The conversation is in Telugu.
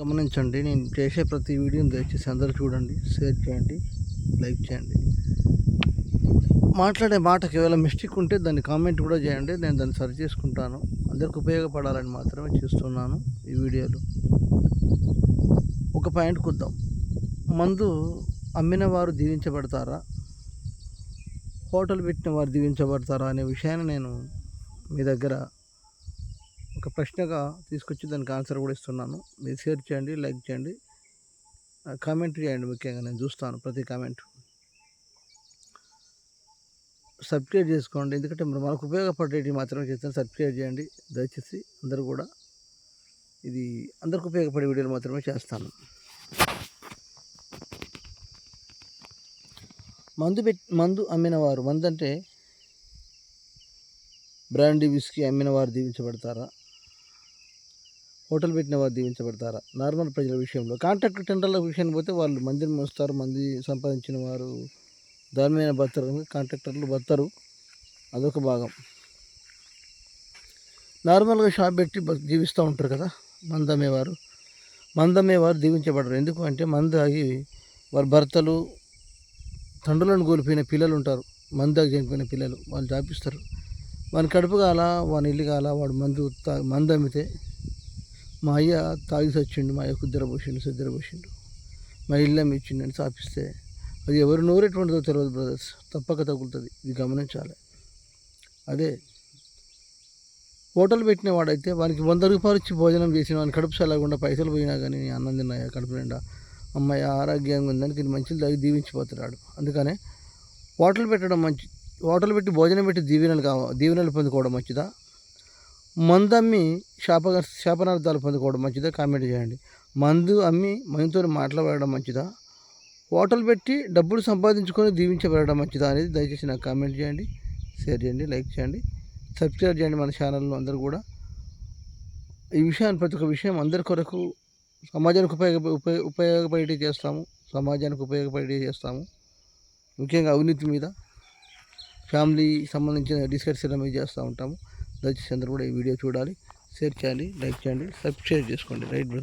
గమనించండి నేను చేసే ప్రతి వీడియోని దయచేసి అందరూ చూడండి షేర్ చేయండి లైక్ చేయండి. మాట్లాడే మాట కేవలం మిస్టేక్ ఉంటే దాన్ని కామెంట్ కూడా చేయండి నేను దాన్ని సరి చేసుకుంటాను. అందరికి ఉపయోగపడాలని మాత్రమే చేస్తున్నాను ఈ వీడియోలు. ఒక పాయింట్ కుద్దాం. మందు అమ్మిన వారు దీవించబడతారా? హోటల్ పెట్టిన వారు దీవించబడతారా? అనే విషయాన్ని నేను మీ దగ్గర ఒక ప్రశ్నగా తీసుకొచ్చి దానికి ఆన్సర్ కూడా ఇస్తున్నాను. మీరు షేర్ చేయండి లైక్ చేయండి కామెంట్ చేయండి ముఖ్యంగా నేను చూస్తాను ప్రతి కామెంట్. సబ్స్క్రైబ్ చేసుకోండి ఎందుకంటే మరి మనకు ఉపయోగపడేటివి మాత్రమే చేస్తాను. సబ్స్క్రైబ్ చేయండి దయచేసి అందరూ కూడా ఇది అందరికి ఉపయోగపడే వీడియోలు మాత్రమే చేస్తాను. మందు పెట్ మందు అమ్మిన వారు మందు అంటే బ్రాండీ విస్కీ అమ్మిన వారు దీవించబడతారా? హోటల్ పెట్టిన వారు దీవించబడతారా? నార్మల్ ప్రజల విషయంలో. కాంట్రాక్ట్ టెండర్ల విషయానికి పోతే వాళ్ళు మందిని మోస్తారు మంది సంపాదించిన వారు దానిమైన బతరు కాంట్రాక్టర్లు బతరు అదొక భాగం. నార్మల్గా షాప్ పెట్టి జీవిస్తూ ఉంటారు కదా మందమేవారు మందమేవారు దీవించబడరు. ఎందుకు అంటే మందాగి వారి భర్తలు తండ్రులను కోల్పోయిన పిల్లలు ఉంటారు. మందాగి చనిపోయిన పిల్లలు వాళ్ళు చాపిస్తారు వాని కడుపు కాల వాని ఇల్లు కాల వాడు మందు మందమితే అమ్మితే మా అయ్య తాగి సచ్చిండు మా అయ్య కుద్దర పోసిండు సిద్దర పోసిండు మా ఇల్లు ఇచ్చిండు అని చాపిస్తే అది ఎవరు నోరెటువంటిదో తెలియదు బ్రదర్స్. తప్పక తగులుతుంది. ఇది గమనించాలి అదే హోటల్ పెట్టిన వాడైతే వానికి వంద రూపాయలు ఇచ్చి భోజనం చేసిన వాని కడుపు చల్లకుండా పైసలు పోయినా కానీ అన్నం తిన్నాయా కడుపు నిండా? అమ్మాయి ఆరోగ్యంగా ఉందని ఇది మంచిది తాగి దీవించిపోతున్నాడు. అందుకనే హోటల్ పెట్టడం మంచి హోటల్ పెట్టి భోజనం పెట్టి దీవెనలు కావ దీవెనలు పొందుకోవడం మంచిదా? మందమ్మి శాప శాపనార్థాలు పొందుకోవడం మంచిదా? కామెంట్ చేయండి. మందు అమ్మి మందుతో మాట్లాడడం మంచిదా? హోటల్ పెట్టి డబ్బులు సంపాదించుకొని దీవించబడడం మంచిదా అనేది దయచేసి నాకు కామెంట్ చేయండి. షేర్ చేయండి లైక్ చేయండి. సబ్స్క్రైబ్ చేయండి మన ఛానల్లో అందరూ కూడా. ఈ విషయాన్ని ప్రతి ఒక్క విషయం అందరి కొరకు సమాజానికి ఉపయోగ ఉపయోగ ఉపయోగపడే చేస్తాము. సమాజానికి ఉపయోగపడే చేస్తాము. ముఖ్యంగా అవినీతి మీద ఫ్యామిలీ సంబంధించిన డిస్కషన్ మీద చేస్తూ ఉంటాము. దయచేసి అందరూ కూడా ఈ వీడియో చూడాలి. షేర్ చేయండి లైక్ చేయండి సబ్స్క్రైబ్ చేసుకోండి. రైట్